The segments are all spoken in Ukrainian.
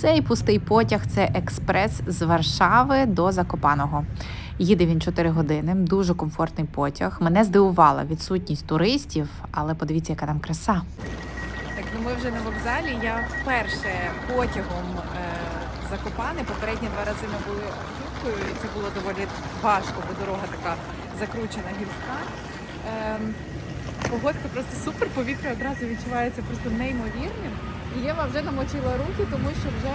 Цей пустий потяг це експрес з Варшави до Закопаного. Їде він 4 години, дуже комфортний потяг. Мене здивувала відсутність туристів, але подивіться, яка там краса. Так, ну ми вже на вокзалі. Я вперше потягом е, Закопане. Попередні два рази ми були автівкою, і це було доволі важко, бо дорога така закручена гірська. Ем, погодка просто супер, повітря одразу відчувається просто неймовірним. І Єва вже намочила руки, тому що вже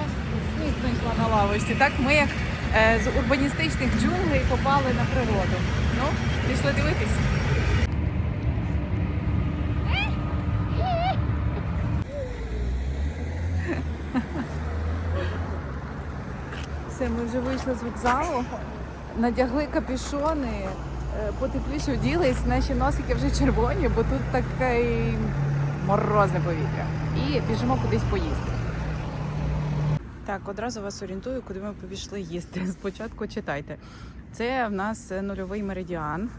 сніг знайшла на лавочці. Так ми як е, з урбаністичних джунглей попали на природу. Ну, пішли дивитись. Все, ми вже вийшли з вокзалу, надягли капюшони, е, потепліше вділись, наші носики вже червоні, бо тут таке морозне повітря. І біжимо кудись поїсти. Так, одразу вас орієнтую, куди ми пішли їсти. Спочатку читайте. Це в нас нульовий меридіан.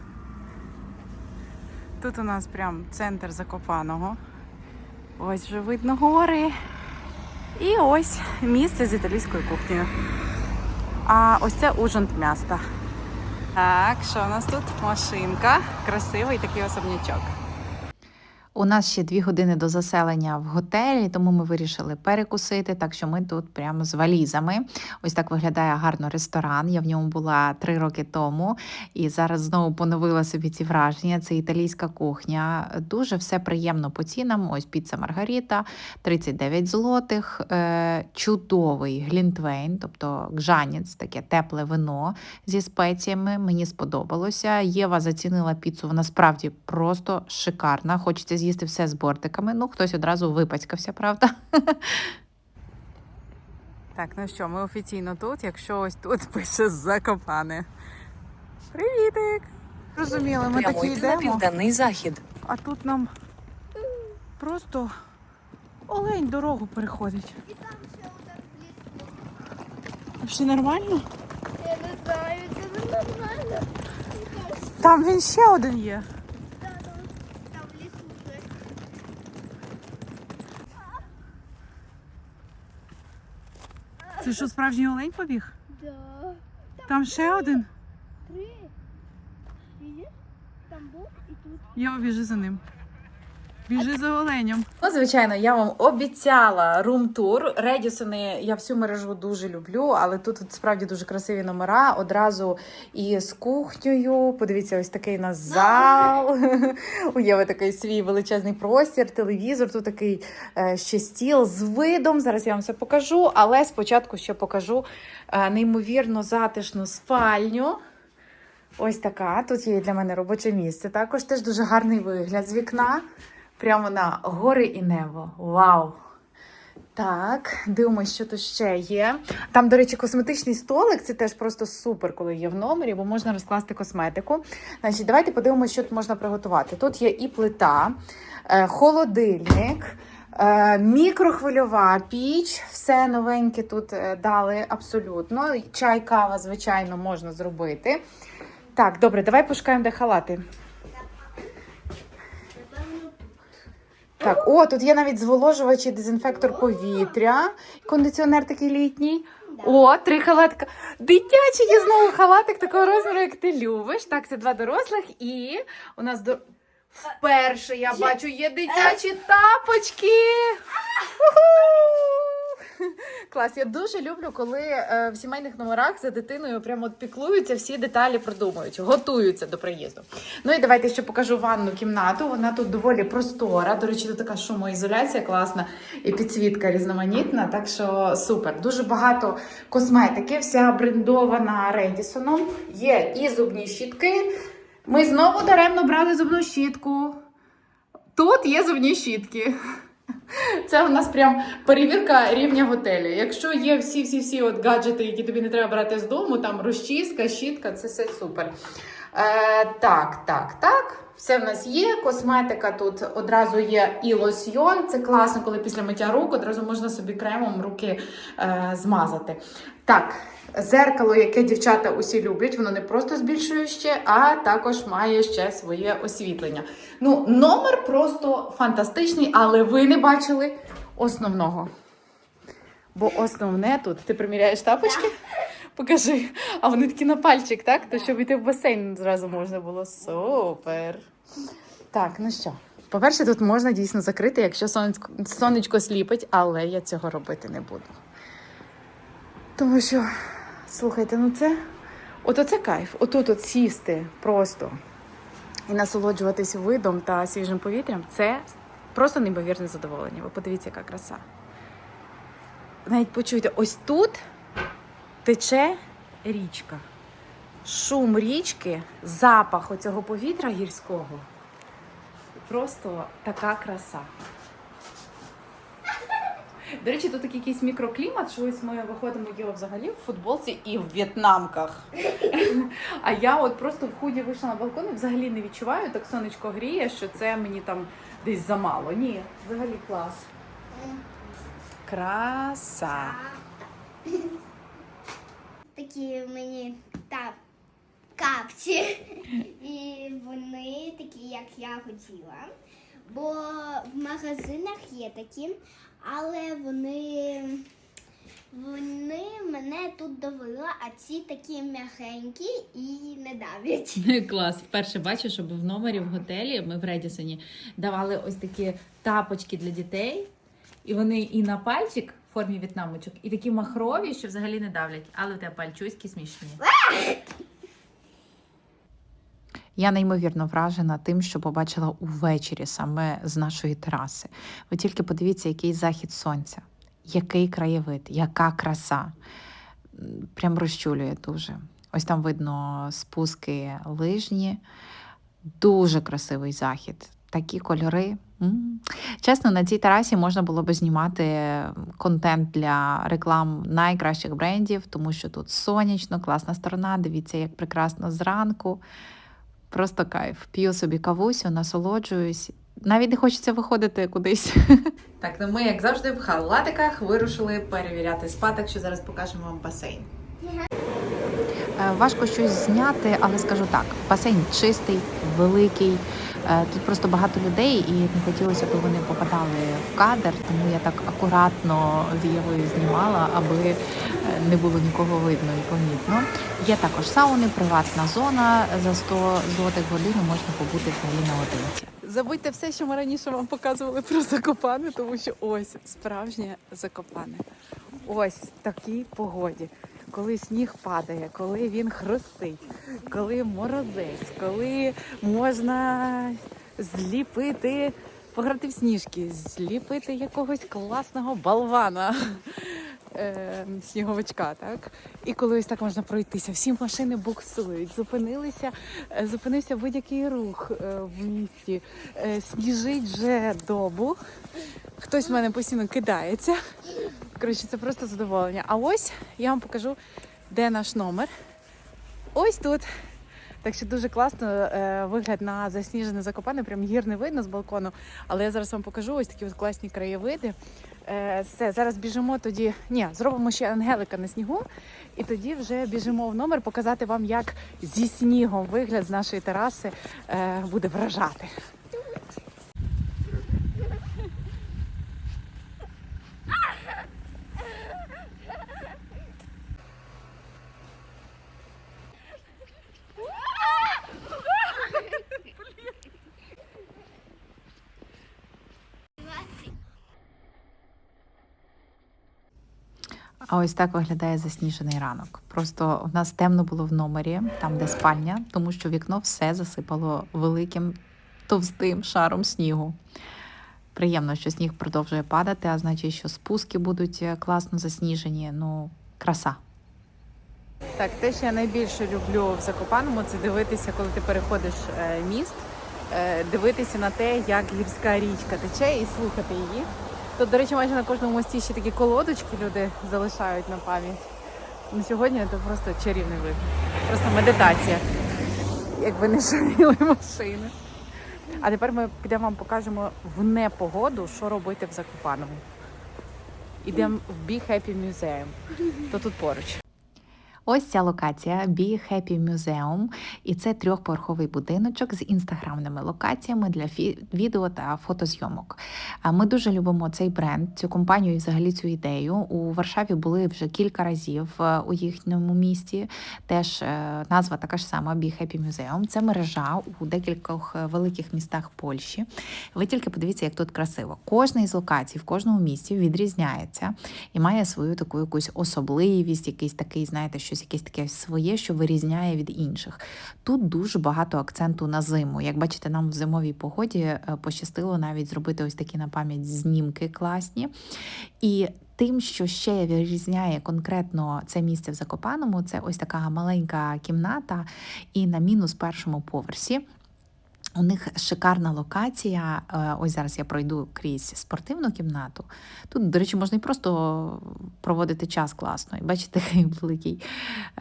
Тут у нас прям центр Закопаного. Ось вже видно гори. І ось місце з італійською кухнею. А ось це ужин міста. Так, що у нас тут? Машинка. Красивий такий особнячок. У нас ще дві години до заселення в готелі, тому ми вирішили перекусити. Так що ми тут прямо з валізами. Ось так виглядає гарно ресторан. Я в ньому була три роки тому, і зараз знову поновила собі ці враження. Це італійська кухня. Дуже все приємно по цінам. Ось піца Маргаріта, 39 злотих. Е, чудовий глінтвейн, тобто гжанець, таке тепле вино зі спеціями. Мені сподобалося. Єва зацінила піцу. Вона справді просто шикарна. Хочеться з'їсти все з бортиками. Ну, хтось одразу випацькався, правда? Так, ну що, ми офіційно тут, якщо ось тут пише Закопане. Привітик! Розуміли, ми такі Прямуйте на йдемо, південний захід. а тут нам просто олень дорогу переходить. І там ще один близько. Все нормально? Я не знаю, це не нормально. Там він ще один є. Да, там, там в лісу вже. Це що, справжній олень побіг? Да. Там ще один. Три. Видиш? Там був і тут. Я обіжу за ним. Біжи за оленем. Ну, звичайно, я вам обіцяла рум-тур. Редісони я всю мережу дуже люблю, але тут от справді дуже красиві номера. Одразу і з кухнею. Подивіться, ось такий у нас зал. У Єви такий свій величезний простір, телевізор. Тут такий е, ще стіл з видом. Зараз я вам все покажу. Але спочатку ще покажу е, неймовірно затишну спальню. Ось така. Тут є для мене робоче місце. Також теж дуже гарний вигляд з вікна. Прямо на гори і небо. Вау! Так, дивимося, що тут ще є. Там, до речі, косметичний столик. Це теж просто супер, коли є в номері, бо можна розкласти косметику. Значить, давайте подивимося, що тут можна приготувати. Тут є і плита, е, холодильник. е, Мікрохвильова піч, все новеньке тут е, дали абсолютно. Чай, кава, звичайно, можна зробити. Так, добре, давай пошукаємо, де халати. Так, о, тут є навіть зволожувач і дезінфектор повітря. Кондиціонер такий літній. О, три халатка. Дитячий є знову халатик такого розміру, як ти любиш. Так, це два дорослих. І у нас до... вперше я бачу є дитячі тапочки. Уху! Клас, я дуже люблю, коли е, в сімейних номерах за дитиною прямо от піклуються, всі деталі продумують, готуються до приїзду. Ну і давайте ще покажу ванну кімнату. Вона тут доволі простора. До речі, тут така шумоізоляція класна і підсвітка різноманітна. Так що супер. Дуже багато косметики, вся брендована Редісоном. Є і зубні щітки. Ми знову даремно брали зубну щітку. Тут є зубні щітки. Це у нас прям перевірка рівня готелю. Якщо є всі всі всі от гаджети, які тобі не треба брати з дому, там розчіска, щітка, це все супер. Е, так, так, так. Все в нас є. Косметика тут одразу є і лосьйон. Це класно, коли після миття рук одразу можна собі кремом руки е, змазати. Так, зеркало, яке дівчата усі люблять, воно не просто збільшуюче, а також має ще своє освітлення. Ну, номер просто фантастичний, але ви не бачили основного. Бо основне тут ти приміряєш тапочки? Покажи. А вони такі на пальчик, так? То щоб йти в басейн зразу можна було. Супер. Так, ну що? По-перше, тут можна дійсно закрити, якщо сонечко, сонечко сліпить, але я цього робити не буду. Тому що, слухайте, ну це. От оце кайф. Отут от сісти просто і насолоджуватись видом та свіжим повітрям це просто неймовірне задоволення. Ви подивіться, яка краса. Навіть почуйте, ось тут тече річка. Шум річки, запах оцього повітря гірського. Просто така краса. До речі, тут такий якийсь мікроклімат, що ось ми виходимо його взагалі в футболці і в в'єтнамках. А я от просто в худі вийшла на балкон і взагалі не відчуваю, так сонечко гріє, що це мені там десь замало. Ні, взагалі клас. Краса. Такі мені та капці. І вони такі, як я хотіла. Бо в магазинах є такі, але вони, вони мене тут давили, а ці такі м'ягенькі і не давлять. Клас. Вперше бачу, щоб в номері в готелі ми в Редісоні давали ось такі тапочки для дітей, і вони і на пальчик в формі в'єтнамочок, і такі махрові, що взагалі не давлять, але у тебе пальчуськи смішні. Я неймовірно вражена тим, що побачила увечері саме з нашої тераси. Ви тільки подивіться, який захід сонця, який краєвид, яка краса. Прям розчулює дуже. Ось там видно спуски лижні, дуже красивий захід. Такі кольори. Чесно, на цій терасі можна було би знімати контент для реклам найкращих брендів, тому що тут сонячно, класна сторона. Дивіться, як прекрасно зранку. Просто кайф. П'ю собі кавусю, насолоджуюсь. Навіть не хочеться виходити кудись. Так, ну ми, як завжди, в халатиках вирушили перевіряти спа, так що зараз покажемо вам басейн. Е, Важко щось зняти, але скажу так: басейн чистий, великий. Е, Тут просто багато людей, і не хотілося, б вони попадали в кадр, тому я так акуратно з Євою знімала, аби е, не було нікого видно і помітно. Є також сауни, приватна зона. За 100 злотих годину можна побути взагалі наодинці. Забудьте все, що ми раніше вам показували про Закопане, тому що ось справжнє Закопане. Ось такій погоді, коли сніг падає, коли він хрустить, коли морозець, коли можна зліпити, пограти в сніжки, зліпити якогось класного болвана. Е, Сніговичка, так? І коли ось так можна пройтися, всі машини буксують, зупинилися, е, зупинився будь-який рух е, в місті. Сніжить вже добу. Хтось в мене постійно кидається. Коротше, це просто задоволення. А ось я вам покажу, де наш номер. Ось тут. Так що дуже класно е, вигляд на засніжене закопане, прям гір не видно з балкону. Але я зараз вам покажу ось такі от класні краєвиди. Е, все, зараз біжимо тоді. Ні, зробимо ще ангелика на снігу, і тоді вже біжимо в номер показати вам, як зі снігом вигляд з нашої тераси е, буде вражати. А ось так виглядає засніжений ранок. Просто в нас темно було в номері, там де спальня, тому що вікно все засипало великим товстим шаром снігу. Приємно, що сніг продовжує падати, а значить, що спуски будуть е, класно засніжені. Ну, краса. Так, те, що я найбільше люблю в Закопаному, це дивитися, коли ти переходиш е, міст, е, дивитися на те, як гірська річка тече і слухати її. Тут, до речі, майже на кожному мості ще такі колодочки люди залишають на пам'ять. На сьогодні це просто чарівний вид. Просто медитація. Якби не шуміли машини. А тепер ми підемо вам покажемо в непогоду, що робити в Закопаному. Ідемо в Be Happy Museum. То тут поруч. Ось ця локація Be Happy Museum, і це трьохповерховий будиночок з інстаграмними локаціями для відео та фотозйомок. Ми дуже любимо цей бренд, цю компанію і взагалі цю ідею. У Варшаві були вже кілька разів е, у їхньому місті. Теж е, назва така ж сама Be Happy Museum. Це мережа у декількох е, великих містах Польщі. Ви тільки подивіться, як тут красиво. Кожна із локацій в кожному місті відрізняється і має свою таку якусь особливість, якийсь такий, знаєте, щось якесь таке своє, що вирізняє від інших. Тут дуже багато акценту на зиму. Як бачите, нам в зимовій погоді е, пощастило навіть зробити ось такі на пам'ять знімки класні. І тим, що ще вирізняє конкретно це місце в Закопаному, це ось така маленька кімната, і на мінус першому поверсі. У них шикарна локація. Е, Ось зараз я пройду крізь спортивну кімнату. Тут, до речі, можна і просто проводити час класно. І бачите, такий великий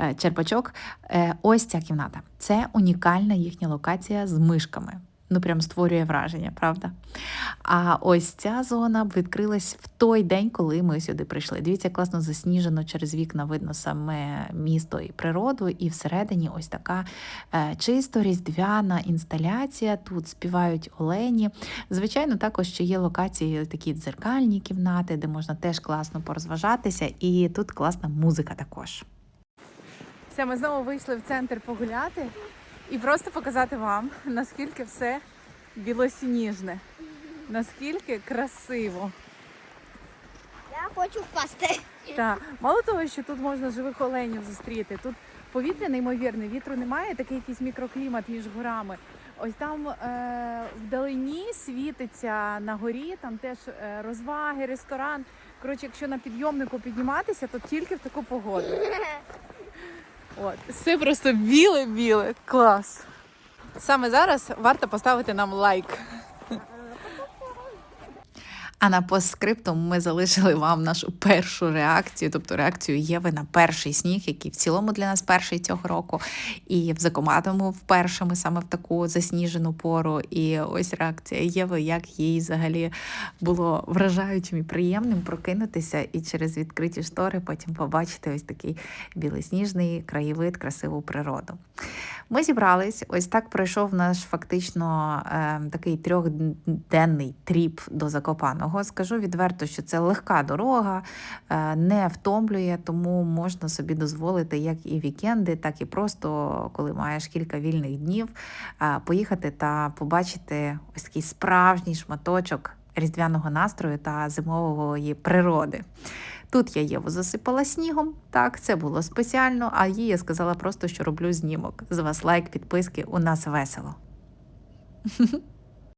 е, черпачок. Е, Ось ця кімната. Це унікальна їхня локація з мишками. Ну, прям створює враження, правда? А ось ця зона відкрилась в той день, коли ми сюди прийшли. Дивіться, класно засніжено через вікна видно саме місто і природу, і всередині ось така е, чисто різдвяна інсталяція. Тут співають олені. Звичайно, також ще є локації, такі дзеркальні кімнати, де можна теж класно порозважатися, і тут класна музика також. Все, ми знову вийшли в центр погуляти і просто показати вам, наскільки все білосніжне, наскільки красиво. Я хочу впасти. Так, мало того, що тут можна живих оленів зустріти. Тут повітря неймовірне, вітру немає, такий якийсь мікроклімат між горами. Ось там е, вдалині світиться на горі, там теж е, розваги, ресторан. Коротше, якщо на підйомнику підніматися, то тільки в таку погоду. От, все просто біле-біле. Клас. Саме зараз варто поставити нам лайк. А на постскриптум ми залишили вам нашу першу реакцію, тобто реакцію Єви на перший сніг, який в цілому для нас перший цього року. І в Закоматому вперше ми саме в таку засніжену пору. І ось реакція Єви, як їй взагалі було вражаючим і приємним прокинутися і через відкриті штори потім побачити ось такий білосніжний краєвид, красиву природу. Ми зібрались. Ось так пройшов наш фактично е, такий трьохденний тріп до Закопаного. Скажу відверто, що це легка дорога, е, не втомлює, тому можна собі дозволити як і вікенди, так і просто, коли маєш кілька вільних днів, е, поїхати та побачити ось такий справжній шматочок різдвяного настрою та зимової природи. Тут я Єву засипала снігом. Так, це було спеціально, а їй я сказала просто, що роблю знімок. З вас лайк, підписки, у нас весело.